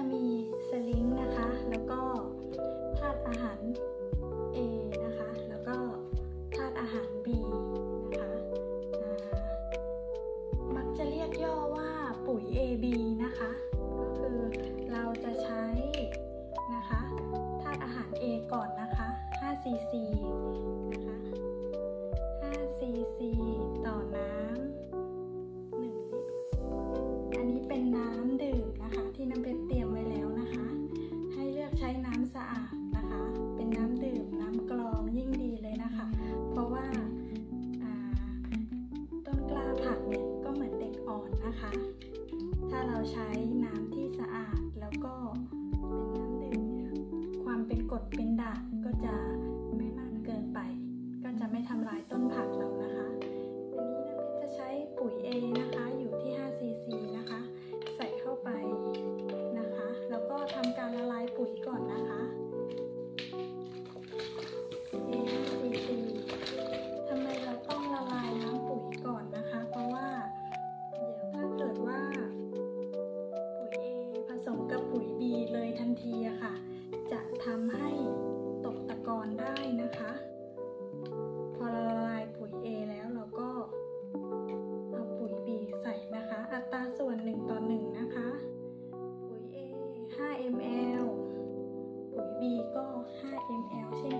จะมีสลิงนะคะ แล้วก็ธาตุอาหาร A นะคะ แล้วก็ธาตุอาหาร B นะคะมักจะเรียกย่อว่าปุ๋ย AB นะคะ ก็คือเราจะใช้นะคะธาตุอาหาร A ก่อนนะคะ 5cc นะคะ 5cc สมกับปุ๋ยบีเลยทันทีค่ะ จะทำให้ตกตะกอนได้นะคะ พอเราละลายปุ๋ย A แล้วเราก็เอาปุ๋ย B ใส่นะคะ อัตราส่วน 1 ต่อ 1 นะคะ ปุ๋ย A 5 ml ปุ๋ย B ก็ 5 ml เช่น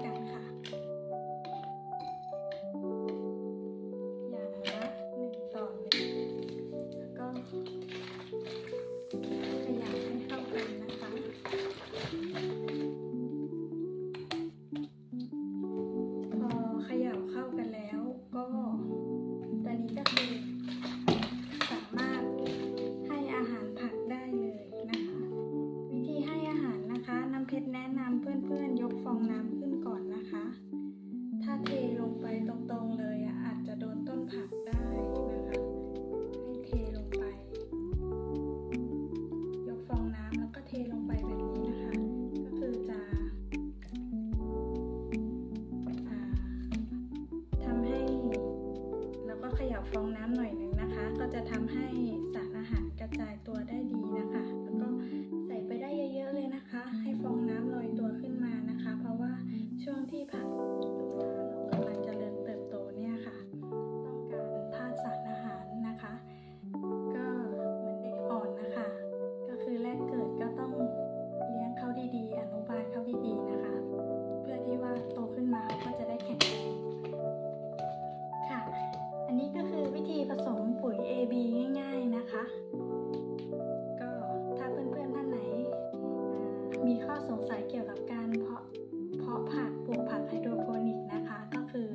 ฟองน้ำหน่อยหนึ่งนะคะ ก็จะทำให้สารอาหารกระจายตัวได้ นี้ก็คือวิธีผสมปุ๋ย AB ง่ายๆนะคะ ก็ถ้าเพื่อนๆท่านไหน มีข้อสงสัยเกี่ยวกับการเพาะเพาะผักปลูกผักไฮโดรโปนิกนะคะ ก็คือ